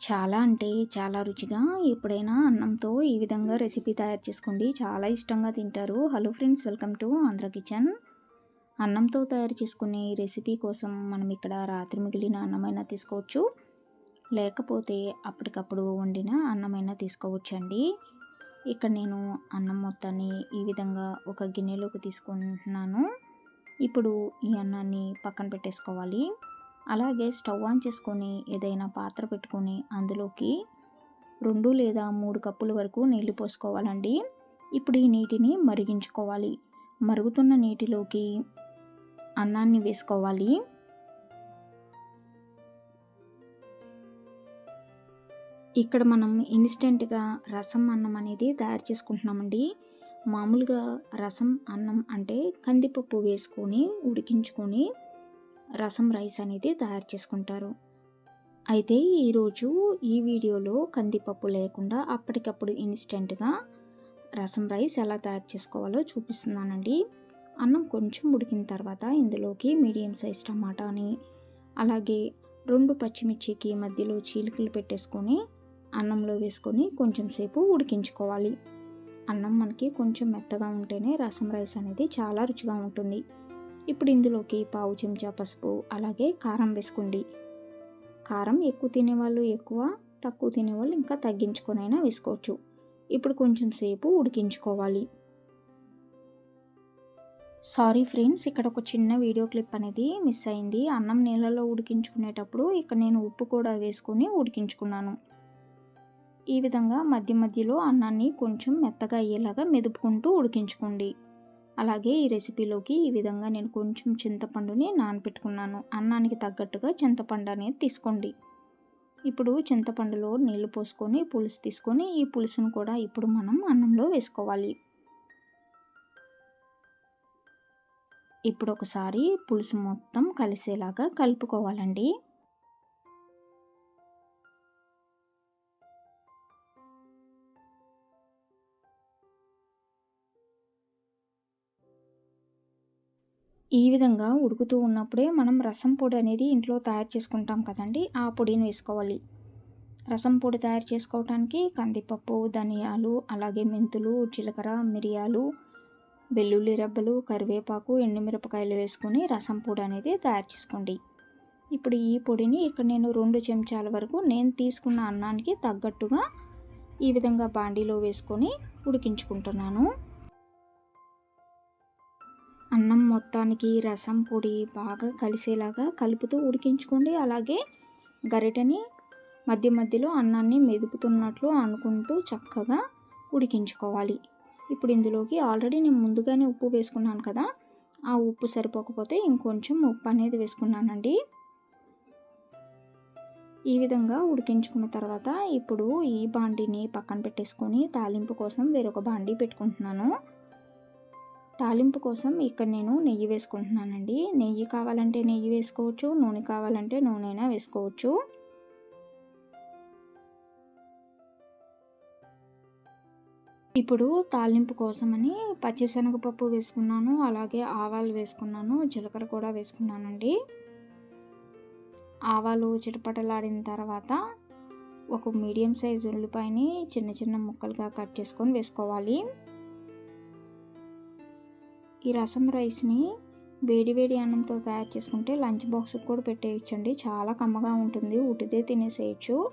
చాలా అంటే చాలా రుచిగా ఎప్పుడైనా అన్నంతో ఈ విధంగా రెసిపీ తయారు చేసుకోండి. చాలా ఇష్టంగా తింటారు. Hello friends welcome to Andhra kitchen అన్నంతో తయారు చేసుకునే రెసిపీ కోసం మనం ఇక్కడ రాత్రి మిగిలిన అన్నమైనా తీసుకోవచ్చు. లేకపోతే అప్పటికప్పుడు వండిన అన్నమైనా తీసుకోవచ్చు అండి ఇక్కడ నేను అన్నం మొత్తాన్ని ఈ విధంగా ఒక గిన్నెలోకి తీసుకుంటున్నాను ఇప్పుడు ఈ అన్నాన్ని పక్కన పెట్టేసుకోవాలి. అలాగే స్టవ్ ఆన్ చేసుకొని ఏదైనా పాత్ర పెట్టుకొని అందులోకి రెండు లేదా మూడు కప్పుల వరకు నీళ్ళు పోసుకోవాలండి. ఇప్పుడు ఈ నీటిని మరిగించుకోవాలి. మరుగుతున్న నీటిలోకి అన్నాన్ని వేసుకోవాలి. ఇక్కడ మనం ఇన్స్టెంట్గా రసం అన్నం అనేది తయారు చేసుకుంటున్నామండి. మామూలుగా రసం అన్నం అంటే కందిపప్పు వేసుకొని ఉడికించుకొని రసం రైస్ అనేది తయారు చేసుకుంటారు. అయితే ఈరోజు ఈ వీడియోలో కందిపప్పు లేకుండా అప్పటికప్పుడు ఇన్స్టెంట్గా రసం రైస్ ఎలా తయారు చేసుకోవాలో చూపిస్తున్నానండి. అన్నం కొంచెం ఉడికిన తర్వాత ఇందులోకి మీడియం సైజ్ టమాటాని అలాగే రెండు పచ్చిమిర్చికి మధ్యలో చీలికలు పెట్టేసుకొని అన్నంలో వేసుకొని కొంచెం సేపు ఉడికించుకోవాలి. అన్నం మనకి కొంచెం మెత్తగా ఉంటేనే రసం రైస్ అనేది చాలా రుచిగా ఉంటుంది. ఇప్పుడు ఇందులోకి పావు చెంచా పసుపు అలాగే కారం వేసుకోండి. కారం ఎక్కువ తినేవాళ్ళు ఎక్కువ తక్కువ తినేవాళ్ళు ఇంకా తగ్గించుకొనైనా వేసుకోవచ్చు. ఇప్పుడు కొంచెం సేపు ఉడికించుకోవాలి. సారీ ఫ్రెండ్స్ ఇక్కడ ఒక చిన్న వీడియో క్లిప్ అనేది మిస్ అయింది. అన్నం నీళ్ళలో ఉడికించుకునేటప్పుడు ఇక్కడ నేను ఉప్పు కూడా వేసుకొని ఉడికించుకున్నాను. ఈ విధంగా మధ్య మధ్యలో అన్నాన్ని కొంచెం మెత్తగా అయ్యేలాగా మెదుపుకుంటూ ఉడికించుకోండి. అలాగే ఈ రెసిపీలోకి ఈ విధంగా నేను కొంచెం చింతపండుని నానపెట్టుకున్నాను. అన్నానికి తగ్గట్టుగా చింతపండు అనేది తీసుకోండి. ఇప్పుడు చింతపండులో నీళ్ళు పోసుకొని పులుసు తీసుకొని ఈ పులుసును కూడా ఇప్పుడు మనం అన్నంలో వేసుకోవాలి. ఇప్పుడు ఒకసారి పులుసు మొత్తం కలిసేలాగా కలుపుకోవాలండి. ఈ విధంగా ఉడుకుతూ ఉన్నప్పుడే మనం రసం పొడి అనేది ఇంట్లో తయారు చేసుకుంటాం కదండి ఆ పొడిని వేసుకోవాలి. రసం పొడి తయారు చేసుకోవడానికి కందిపప్పు ధనియాలు అలాగే మెంతులు జీలకర్ర మిరియాలు వెల్లుల్లి రబ్బలు కరివేపాకు ఎండుమిరపకాయలు వేసుకొని రసం పొడి అనేది తయారు చేసుకోండి. ఇప్పుడు ఈ పొడిని ఇక్కడ నేను రెండు చెంచాల వరకు నేను తీసుకున్న అన్నానికి తగ్గట్టుగా ఈ విధంగా బాండీలో వేసుకొని ఉడికించుకుంటున్నాను. అన్నం మొత్తానికి రసం పొడి బాగా కలిసేలాగా కలుపుతూ ఉడికించుకోండి. అలాగే గరిటెని మధ్య మధ్యలో అన్నాన్ని మెదుపుతున్నట్లు అనుకుంటూ చక్కగా ఉడికించుకోవాలి. ఇప్పుడు ఇందులోకి ఆల్రెడీ నేను ముందుగానే ఉప్పు వేసుకున్నాను కదా ఆ ఉప్పు సరిపోకపోతే ఇంకొంచెం ఉప్పు అనేది వేసుకున్నానండి. ఈ విధంగా ఉడికించుకున్న తర్వాత ఇప్పుడు ఈ బాండీని పక్కన పెట్టేసుకొని తాలింపు కోసం వేరొక బాండీ పెట్టుకుంటున్నాను. తాలింపు కోసం ఇక్కడ నేను నెయ్యి వేసుకుంటున్నానండి. నెయ్యి కావాలంటే నెయ్యి వేసుకోవచ్చు నూనె కావాలంటే నూనె అయినా వేసుకోవచ్చు. ఇప్పుడు తాలింపు కోసమని పచ్చిశనగపప్పు వేసుకున్నాను అలాగే ఆవాలు వేసుకున్నాను జీలకర్ర కూడా వేసుకున్నానండి. ఆవాలు చిటపటలాడిన తర్వాత ఒక మీడియం సైజ్ ఉల్లిపాయని చిన్న చిన్న ముక్కలుగా కట్ చేసుకొని వేసుకోవాలి. ఈ రసం రైస్ని వేడి వేడి అన్నంతో తయారు చేసుకుంటే లంచ్ బాక్స్కి కూడా పెట్టేయచ్చండి. చాలా కమ్మగా ఉంటుంది. ఉటిదే తినేసేయచ్చు.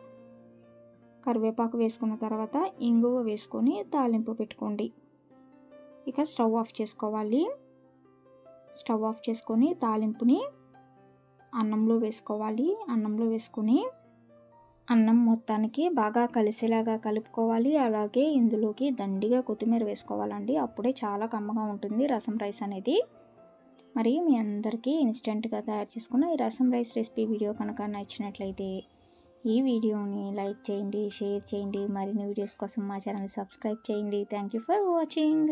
కరివేపాకు వేసుకున్న తర్వాత ఇంగువ వేసుకొని తాలింపు పెట్టుకోండి. ఇక స్టవ్ ఆఫ్ చేసుకోవాలి. స్టవ్ ఆఫ్ చేసుకొని తాలింపుని అన్నంలో వేసుకోవాలి. అన్నంలో వేసుకొని అన్నం మొత్తానికి బాగా కలిసేలాగా కలుపుకోవాలి. అలాగే ఇందులోకి దండిగా కొత్తిమీర వేసుకోవాలండి. అప్పుడే చాలా కమ్మగా ఉంటుంది రసం రైస్ అనేది. మరి మీ అందరికీ ఇన్స్టెంట్గా తయారు చేసుకున్న ఈ రసం రైస్ రెసిపీ వీడియో కనుక నచ్చినట్లయితే ఈ వీడియోని లైక్ చేయండి షేర్ చేయండి. మరిన్ని వీడియోస్ కోసం మా ఛానల్ సబ్స్క్రైబ్ చేయండి. Thank you for watching.